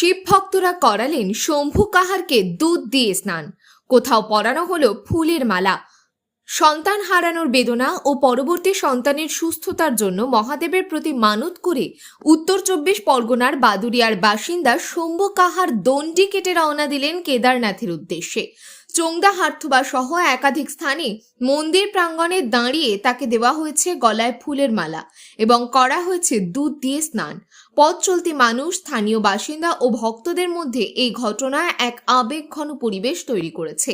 শিব ভক্তরা করালেন শম্ভু কাহারকে দুধ দিয়ে স্নান। কোথাও পরানো হলো ফুলের মালা। সন্তান হারানোর বেদনা ও পরবর্তী সন্তানের সুস্থতার জন্য মহাদেবের প্রতি মানত করে উত্তর চব্বিশ পরগনার বাদুরিয়ার বাসিন্দা শম্ভু কাহার দণ্ডি কেটে রওনা দিলেন কেদারনাথের উদ্দেশ্যে। চোংদা হার্থুবা সহ একাধিক স্থানে মন্দির প্রাঙ্গণে দাঁড়িয়ে তাকে দেওয়া হয়েছে গলায় ফুলের মালা এবং করা হয়েছে দুধ দিয়ে স্নান। পথ চলতি মানুষ, স্থানীয় বাসিন্দা ও ভক্তদের মধ্যে এই ঘটনা এক আবেগঘন পরিবেশ তৈরি করেছে।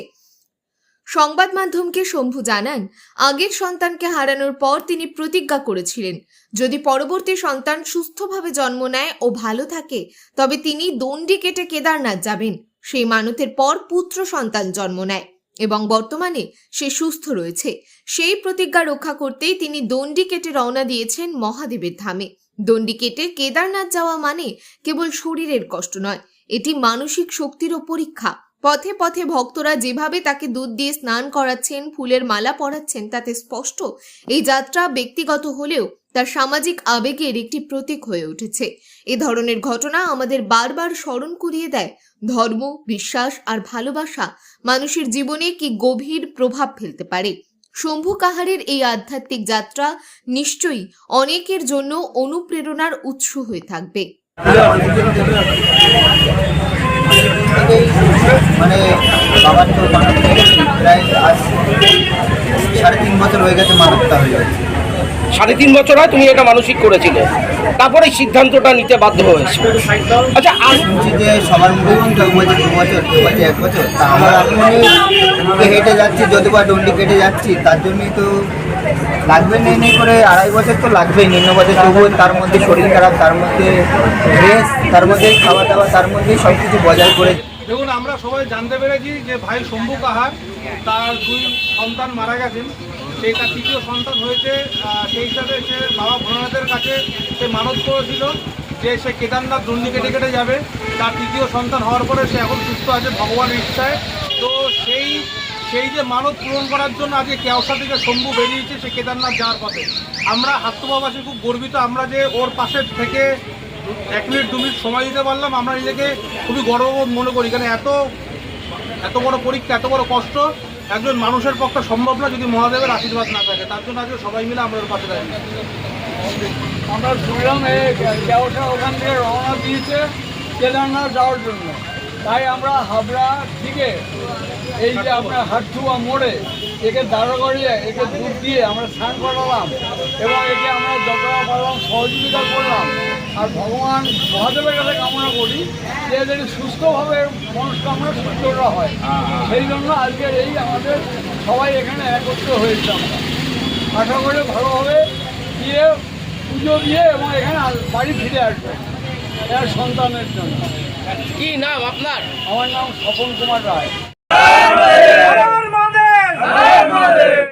সংবাদ মাধ্যমকে শম্ভু জানান, আগের সন্তানকে হারানোর পর তিনি প্রতিজ্ঞা করেছিলেন, যদি পরবর্তী সন্তান সুস্থভাবে জন্ম নেয় ও ভালো থাকে, তবে তিনি দণ্ডি কেটে কেদারনাথ যাবেন। সেই মানতের পর পুত্র সন্তান জন্ম নেয় এবং বর্তমানে সে সুস্থ রয়েছে। সেই প্রতিজ্ঞা রক্ষা করতেই তিনি দণ্ডি কেটে রওনা দিয়েছেন মহাদেবের ধামে। দণ্ডি কেটে কেদারনাথ যাওয়া মানে কেবল শরীরের কষ্ট নয়, এটি মানসিক শক্তিরও পরীক্ষা। পথে পথে ভক্তরা যেভাবে তাকে দুধ দিয়ে স্নান করাচ্ছেন, ফুলের মালা পরাচ্ছেন, তাতে স্পষ্ট এই যাত্রা ব্যক্তিগত হলেও তার সামাজিক আবেগের একটি প্রতীক হয়ে উঠেছে। এ ধরনের ঘটনা আমাদের বারবার স্মরণ করিয়ে দেয়। ধর্ম, বিশ্বাস আর ভালোবাসা মানুষের জীবনে কি গভীর প্রভাব ফেলতে পারে? শম্ভু কাহারের এই আধ্যাত্মিক যাত্রা নিশ্চয়ই অনেকের জন্য অনুপ্রেরণার উৎস হয়ে থাকবে। মানে বাবার তো প্রায় আজ সাড়ে তিন বছর হয়ে গেছে মানবটা হয়ে গেছে সাড়ে তিন বছর হয় তুমি এটা মানসিক করেছিলে। তারপরে সিদ্ধান্তটা নিতে বাধ্য হয়েছে। আচ্ছা আর যে সবার এক বছর, তা আমার আপনি হেঁটে যাচ্ছি কেটে যাচ্ছি, তার তো লাগবে করে, আড়াই বছর তো লাগবেই তার মধ্যে শরীর খারাপ, তার মধ্যে তার মধ্যে খাওয়া দাওয়া, তার মধ্যেই সব কিছু বজায় করে আমরা সবাই জানতে পেরেছি যে ভাই শম্ভু কাহার, তার দুই সন্তান মারা গেছেন। সেই তার তৃতীয় সন্তান হয়েছে সেই হিসাবে সে বাবা ভোলানাথের কাছে সে মানত করেছিল যে সে কেদারনাথ দণ্ডি কেটে কেটে যাবে। তার তৃতীয় সন্তান হওয়ার পরে সে এখন সুস্থ আছে ভগবানের ইচ্ছায়। তো সেই সেই যে মানত পূরণ করার জন্য আজকে কেওসা থেকে শম্ভু বেরিয়েছে সে কেদারনাথ যাওয়ার পথে। আমরা হাত্তবাবাসী খুব গর্বিত, আমরা যে ওর পাশে থেকে এক মিনিট, দু মিনিট সময় দিতে পারলাম। আমরা নিজেকে খুবই গর্ববোধ মনে করি, কারণ এত এত বড় পরীক্ষা, এত বড় কষ্ট, একজন মানুষের পক্ষে সম্ভব না যদি মহাদেবের আশীর্বাদ না থাকে। তার জন্য আজকে সবাই মিলে আমরা ওর পাশে দাঁড়িয়ে আমরা শুনলাম এই ওখান থেকে রওনা দিয়েছে কেদারনাথ যাওয়ার জন্য। তাই আমরা হাবড়া থেকে এই যে আপনার হাটথুয়া মোড়ে একে দাঁড়া করিয়ে একে দুধ দিয়ে আমরা স্নান করালাম। এবং একে আমরা যতটা পারলাম সহযোগিতা করলাম। আর ভগবান মহাদেবের কাছে কামনা করি যে এদের সুস্থভাবে মনস্কামনা সুস্থরা হয়। সেই জন্য আজকের এই আমাদের সবাই এখানে একত্র হয়েছে আমরা। আশা করে ভালোভাবে দিয়ে পুজো দিয়ে এবং এখানে বাড়ি ফিরে আসবে এর সন্তানের জন্য। কি নাম আপনার? আমার নাম স্বপন কুমার রায়।